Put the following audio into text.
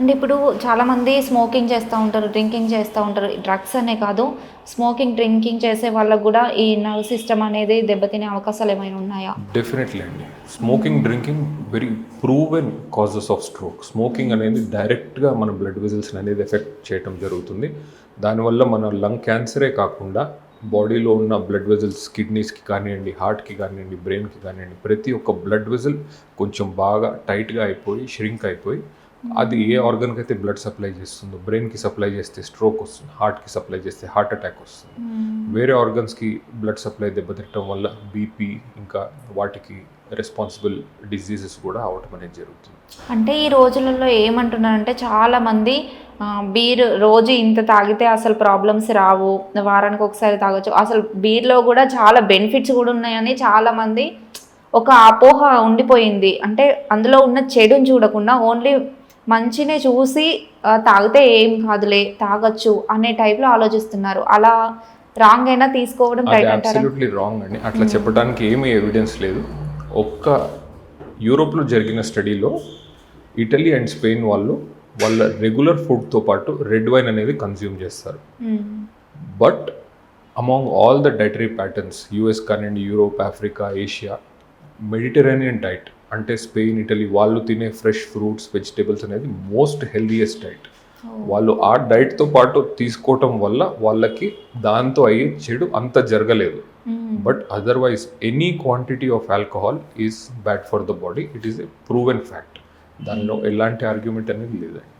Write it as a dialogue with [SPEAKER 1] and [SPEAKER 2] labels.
[SPEAKER 1] అంటే ఇప్పుడు చాలామంది స్మోకింగ్ చేస్తూ ఉంటారు డ్రింకింగ్ చేస్తూ ఉంటారు. డ్రగ్స్ అనే కాదు స్మోకింగ్ డ్రింకింగ్ చేసే వాళ్ళకు కూడా ఈ నర్వ్ సిస్టమ్ అనేది దెబ్బతినే అవకాశాలు ఏమైనా ఉన్నాయా?
[SPEAKER 2] డెఫినెట్లీ అండి. Smoking drinking very proven causes of stroke smoking అనేది డైరెక్ట్గా మన బ్లడ్ వెజల్స్ అనేది ఎఫెక్ట్ చేయటం జరుగుతుంది. దానివల్ల మన లంగ్ క్యాన్సరే కాకుండా బాడీలో ఉన్న బ్లడ్ వెజల్స్ కిడ్నీస్కి కానివ్వండి హార్ట్కి కానివ్వండి బ్రెయిన్కి కానివ్వండి ప్రతి ఒక్క బ్లడ్ వెజల్ కొంచెం బాగా టైట్గా అయిపోయి ష్రింక్ అయిపోయి అది ఏ ఆర్గన్కి అయితే బ్లడ్ సప్లై చేస్తుందో బ్రెయిన్కి సప్లై చేస్తే స్ట్రోక్ వస్తుంది హార్ట్కి సప్లై చేస్తే హార్ట్ అటాక్ వస్తుంది. వేరే ఆర్గన్స్కి బ్లడ్ సప్లై దెబ్బతిట్టడం వల్ల బీపీ ఇంకా వాటికి రెస్పాన్సిబుల్ డిసీజెస్ కూడా అవటం అనేది జరుగుతుంది.
[SPEAKER 1] అంటే ఈ రోజులలో ఏమంటున్నారంటే చాలా మంది ఆ, బీర్ రోజు ఇంత తాగితే అసలు ప్రాబ్లమ్స్ రావు వారానికి ఒకసారి తాగొచ్చు. అసలు బీర్లో కూడా చాలా బెనిఫిట్స్ కూడా ఉన్నాయని చాలా మంది ఒక అపోహ ఉండిపోయింది. అంటే అందులో ఉన్న చెడుని చూడకుండా ఓన్లీ మంచినే చూసి తాగితే ఏం కాదులే తాగొచ్చు అనే టైప్లో ఆలోచిస్తున్నారు. అలా రాంగ్ అయినా తీసుకోవడం
[SPEAKER 2] అబ్సల్యూట్లీ రాంగ్ అండి. అట్లా చెప్పడానికి ఏమీ ఎవిడెన్స్ లేదు. ఒక్క యూరోప్లో జరిగిన స్టడీలో ఇటలీ అండ్ స్పెయిన్ వాళ్ళు వాళ్ళ రెగ్యులర్ ఫుడ్తో పాటు రెడ్ వైన్ అనేది కన్జ్యూమ్ చేస్తారు. But among all the dietary patterns US కానివ్వండి Europe Africa Asia Mediterranean diet అంటే స్పెయిన్ ఇటలీ వాళ్ళు తినే ఫ్రెష్ ఫ్రూట్స్ వెజిటేబుల్స్ అనేది మోస్ట్ హెల్దియెస్ట్ డైట్. వాళ్ళు ఆ డైట్తో పాటు తీసుకోవటం వల్ల వాళ్ళకి దాంతో అయ్యే చెడు అంత జరగలేదు. But otherwise any quantity of alcohol is bad for the body. It is a proven fact. దానిలో ఎలాంటి ఆర్గ్యుమెంట్ అనేది లేదండి.